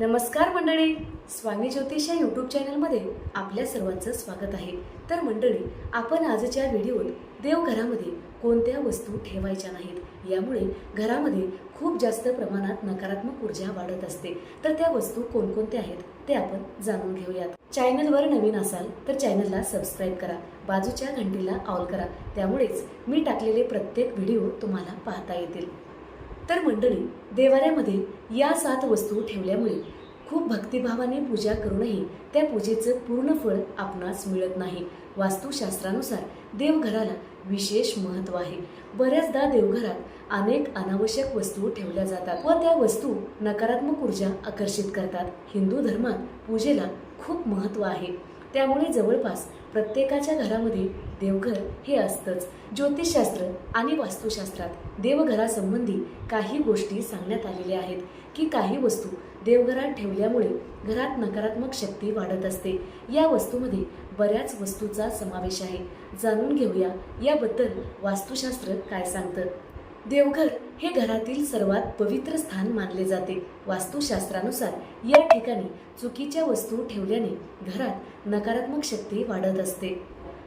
नमस्कार मंडळी स्वामी ज्योतिष या यूट्यूब चॅनलमध्ये आपल्या सर्वांचं स्वागत आहे. तर मंडळी आपण आजच्या व्हिडिओत देवघरामध्ये कोणत्या वस्तू ठेवायच्या नाहीत? यामुळे घरामध्ये खूप जास्त प्रमाणात नकारात्मक ऊर्जा वाढत असते. तर त्या वस्तू कोणकोणत्या आहेत ते आपण जाणून घेऊयात. चॅनलवर नवीन असाल तर चॅनलला सबस्क्राईब करा. बाजूच्या घंटीला ऑल करा. त्यामुळेच मी टाकलेले प्रत्येक व्हिडिओ तुम्हाला पाहता येतील. तर मंडळी देवाऱ्यामध्ये या सात वस्तू ठेवल्यामुळे खूप भक्तिभावाने पूजा करूनही त्या पूजेचं पूर्ण फळ आपणास मिळत नाही. वास्तुशास्त्रानुसार देवघराला विशेष महत्त्व आहे. बऱ्याचदा देवघरात अनेक अनावश्यक वस्तू ठेवल्या जातात व त्या वस्तू नकारात्मक ऊर्जा आकर्षित करतात. हिंदू धर्मात पूजेला खूप महत्त्व आहे. त्यामुळे जवळपास प्रत्येकाच्या घरामध्ये देवघर हे असतंच. ज्योतिषशास्त्र आणि वास्तुशास्त्रात देवघरासंबंधी काही गोष्टी सांगण्यात आलेल्या आहेत की काही वस्तू देवघरात ठेवल्यामुळे घरात नकारात्मक शक्ती वाढत असते. या वस्तूमध्ये बऱ्याच वस्तूचा समावेश आहे. जाणून घेऊया याबद्दल वास्तुशास्त्र काय सांगतं? देवघर हे घरातील सर्वात पवित्र स्थान मानले जाते. वास्तुशास्त्रानुसार या ठिकाणी चुकीच्या वस्तू ठेवल्याने घरात नकारात्मक शक्ती वाढत असते.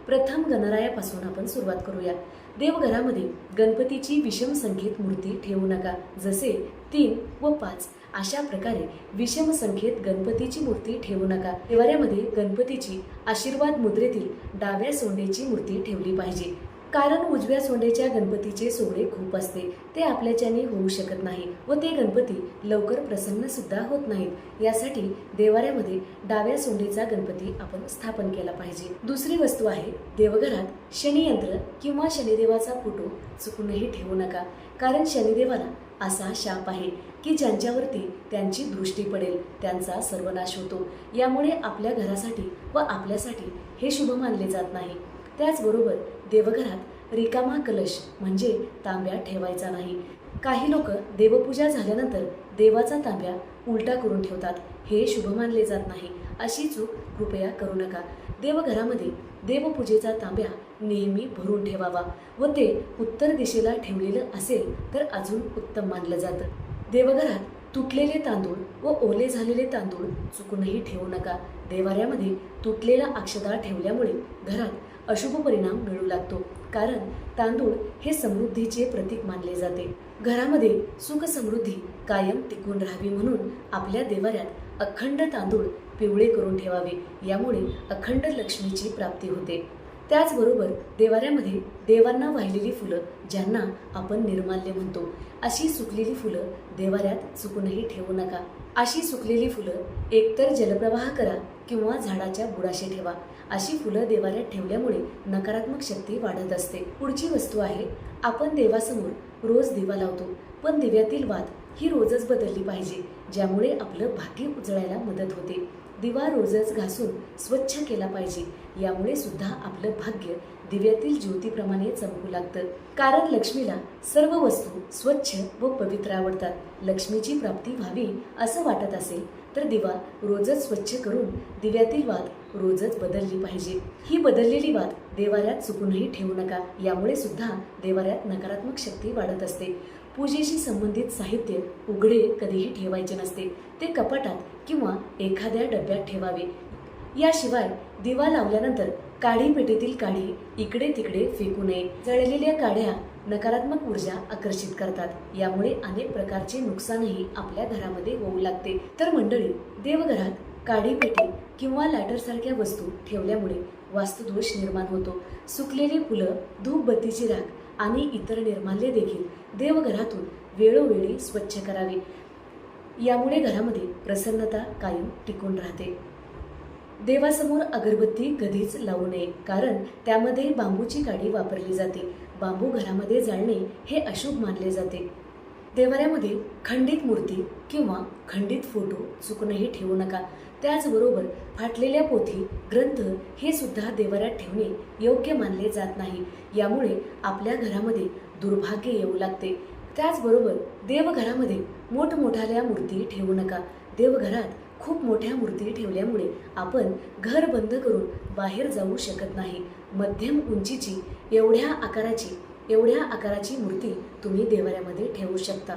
प्रथम गणरायापासून आपण सुरुवात करूया. देवघरामध्ये गणपतीची विषम संख्येत मूर्ती ठेवू नका. जसे तीन व पाच अशा प्रकारे विषम संख्येत गणपतीची मूर्ती ठेवू नका. देवाऱ्यामध्ये गणपतीची आशीर्वाद मुद्रेतील डाव्या सोंडेची मूर्ती ठेवली पाहिजे. कारण उजव्या सोंडेच्या गणपतीचे सोहळे खूप असते. ते आपल्याच्याने होऊ शकत नाही व ते गणपती लवकर प्रसन्न सुद्धा होत नाहीत. यासाठी देवाऱ्यामध्ये डाव्या सोंडेचा गणपती आपण स्थापन केला पाहिजे. दुसरी वस्तू आहे देवघरात शनियंत्र किंवा शनिदेवाचा फोटो चुकूनही ठेवू नका. कारण शनिदेवाला असा शाप आहे की ज्यांच्यावरती त्यांची दृष्टी पडेल त्यांचा सर्वनाश होतो. यामुळे आपल्या घरासाठी व आपल्यासाठी हे शुभ मानले जात नाही. त्याचबरोबर देवघरात रिकामा कलश म्हणजे तांब्या ठेवायचा नाही. काही लोक देवपूजा झाल्यानंतर देवाचा तांब्या उलटा करून ठेवतात. हे शुभ मानले जात नाही. अशी चूक कृपया करू नका. देवघरामध्ये देवपूजेचा तांब्या नेहमी भरून ठेवावा व ते उत्तर दिशेला ठेवलेलं असेल तर अजून उत्तम मानलं जातं. देवघरात तुटलेले तांदूळ व ओले झालेले तांदूळ चुकूनही ठेवू नका. देवाऱ्यामध्ये तुटलेला अक्षदा ठेवल्यामुळे घरात अशुभ परिणाम मिळू लागतो. कारण तांदूळ हे समृद्धीचे प्रतीक मानले जाते. घरामध्ये सुख समृद्धी कायम टिकून राहावी म्हणून आपल्या देवाऱ्यात अखंड तांदूळ पिवळे करून ठेवावे. यामुळे अखंड लक्ष्मीची प्राप्ती होते. त्याचबरोबर देवाऱ्यामध्ये देवांना वाहिलेली फुलं ज्यांना आपण निर्माल्य म्हणतो. अशी सुकलेली फुलं देवाऱ्यात चुकूनही ठेवू नका. अशी सुकलेली फुलं एकतर जलप्रवाह करा किंवा झाडाच्या बुडाशी ठेवा. अशी फुलं देवाऱ्यात ठेवल्यामुळे नकारात्मक शक्ती वाढत असते. पुढची वस्तू आहे आपण देवासमोर रोज दिवा लावतो. पण दिव्यातील वाद ही रोजच बदलली पाहिजे ज्यामुळे आपलं भाग्य उजळायला मदत होते. दिवा रोजच घासून स्वच्छ केला पाहिजे. यामुळे सुद्धा आपलं भाग्य दिव्यातील ज्योतीप्रमाणे चमकू लागतं. कारण लक्ष्मीला सर्व वस्तू स्वच्छ व पवित्र आवडतात. लक्ष्मीची प्राप्ती व्हावी असं वाटत असेल तर दिवा रोजच स्वच्छ करून दिव्यातील वात रोजच बदलली पाहिजे. ही बदललेली वात देवाऱ्यात चुकूनही ठेवू नका. यामुळे सुद्धा देवाऱ्यात नकारात्मक शक्ती वाढत असते. पूजेशी संबंधित साहित्य उघडे कधीही ठेवायचे नसते. ते कपाटात किंवा एखाद्या डब्यात ठेवावे. याशिवाय दिवा लावल्यानंतर काढी पेटीतील काढी इकडे तिकडे फेकू नये. जळलेल्या काड्या नकारात्मक ऊर्जा आकर्षित करतात. यामुळे अनेक प्रकारचे नुकसानही आपल्या घरामध्ये होऊ लागते. तर मंडळी देवघरात काढी पेटी किंवा लायटरसारख्या वस्तू ठेवल्यामुळे वास्तुदोष निर्माण होतो. सुकलेली फुलं धूपबत्तीची राख आणि इतर निर्माल्य देखील देवघरातून वेळोवेळी स्वच्छ करावे. यामुळे घरामध्ये प्रसन्नता कायम टिकून राहते. देवासमोर अगरबत्ती कधीच लावू नये कारण त्यामध्ये बांबूची काडी वापरली जाते. बांबू घरामध्ये जाळणे हे अशुभ मानले जाते. देवाऱ्यामध्ये खंडित मूर्ती किंवा खंडित फोटो चुकूनही ठेवू नका. त्याचबरोबर फाटलेल्या पोथी ग्रंथ हे सुद्धा देवाऱ्यात ठेवणे योग्य मानले जात नाही. यामुळे आपल्या घरामध्ये दुर्भाग्य येऊ लागते. त्याचबरोबर देवघरामध्ये मोठमोठाल्या मूर्ती ठेवू नका. देवघरात खूप मोठ्या मूर्ती ठेवल्यामुळे आपण घर बंद करून बाहेर जाऊ शकत नाही. मध्यम उंचीची एवढ्या आकाराची एवढ्या आकाराची मूर्ती तुम्ही देवाऱ्यामध्ये ठेवू शकता.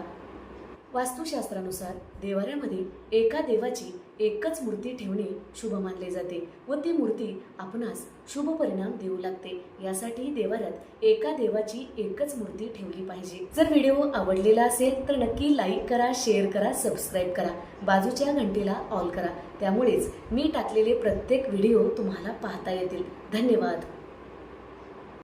वास्तुशास्त्रानुसार देवाऱ्यामध्ये एका देवाची एकच मूर्ती ठेवणे शुभ मानले जाते व ती मूर्ती आपणास शुभ परिणाम देऊ लागते. यासाठी देवाऱ्यात एका देवाची एकच मूर्ती ठेवली पाहिजे. जर व्हिडिओ आवडलेला असेल तर नक्की लाईक करा शेअर करा सबस्क्राईब करा. बाजूच्या घंटीला ऑल करा. त्यामुळेच मी टाकलेले प्रत्येक व्हिडिओ तुम्हाला पाहता येतील. धन्यवाद.